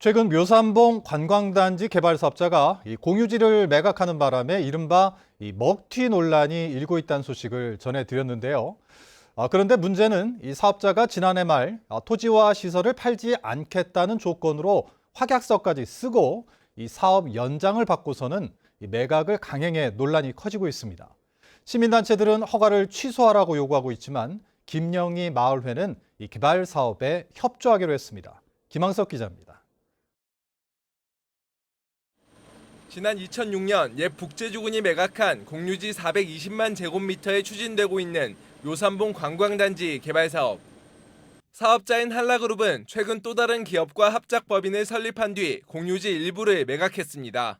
최근 묘삼봉 관광단지 개발 사업자가 이 공유지를 매각하는 바람에 이른바 이 먹튀 논란이 일고 있다는 소식을 전해드렸는데요. 아, 그런데 문제는 이 사업자가 지난해 말 아, 토지와 시설을 팔지 않겠다는 조건으로 확약서까지 쓰고 이 사업 연장을 받고서는 이 매각을 강행해 논란이 커지고 있습니다. 시민단체들은 허가를 취소하라고 요구하고 있지만 김영희 마을회는 이 개발 사업에 협조하기로 했습니다. 김항석 기자입니다. 지난 2006년 옛 북제주군이 매각한 공유지 420만 제곱미터에 추진되고 있는 묘삼봉 관광단지 개발 사업. 사업자인 한라그룹은 최근 또 다른 기업과 합작법인을 설립한 뒤 공유지 일부를 매각했습니다.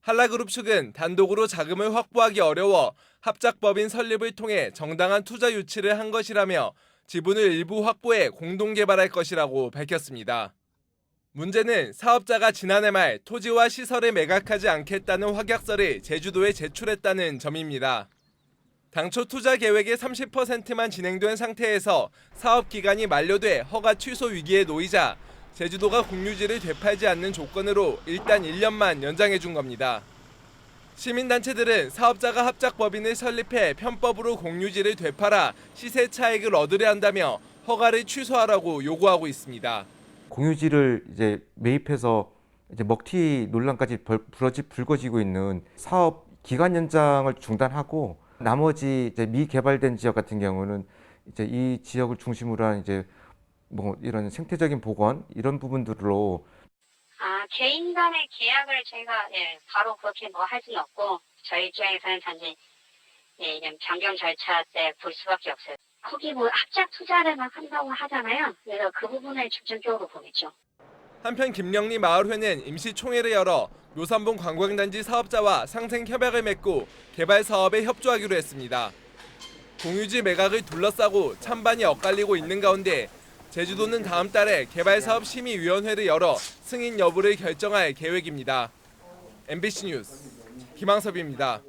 한라그룹 측은 단독으로 자금을 확보하기 어려워 합작법인 설립을 통해 정당한 투자 유치를 한 것이라며 지분을 일부 확보해 공동 개발할 것이라고 밝혔습니다. 문제는 사업자가 지난해 말 토지와 시설을 매각하지 않겠다는 확약서를 제주도에 제출했다는 점입니다. 당초 투자 계획의 30%만 진행된 상태에서 사업 기간이 만료돼 허가 취소 위기에 놓이자 제주도가 공유지를 되팔지 않는 조건으로 일단 1년만 연장해 준 겁니다. 시민단체들은 사업자가 합작법인을 설립해 편법으로 공유지를 되팔아 시세 차익을 얻으려 한다며 허가를 취소하라고 요구하고 있습니다. 공유지를 이제 매입해서 이제 먹튀 논란까지 벌- 불어지 불거지고 있는 사업 기간 연장을 중단하고 나머지 이제 미개발된 지역 같은 경우는 이제 이 지역을 중심으로 한 이제 뭐 이런 생태적인 복원 이런 부분들로 아, 개인 간의 계약을 저희가 예, 바로 그렇게 뭐 할 수는 없고 저희 입장에서는 단지 예, 변경 절차 때 볼 수밖에 없어요. 거기 뭐 합작 투자를 막 한다고 하잖아요. 그래서 그 부분을 집중적으로 보겠죠. 한편 김영리 마을회는 임시총회를 열어 묘삼봉 관광단지 사업자와 상생 협약을 맺고 개발 사업에 협조하기로 했습니다. 공유지 매각을 둘러싸고 찬반이 엇갈리고 있는 가운데 제주도는 다음 달에 개발 사업 심의위원회를 열어 승인 여부를 결정할 계획입니다. MBC 뉴스 김항섭입니다.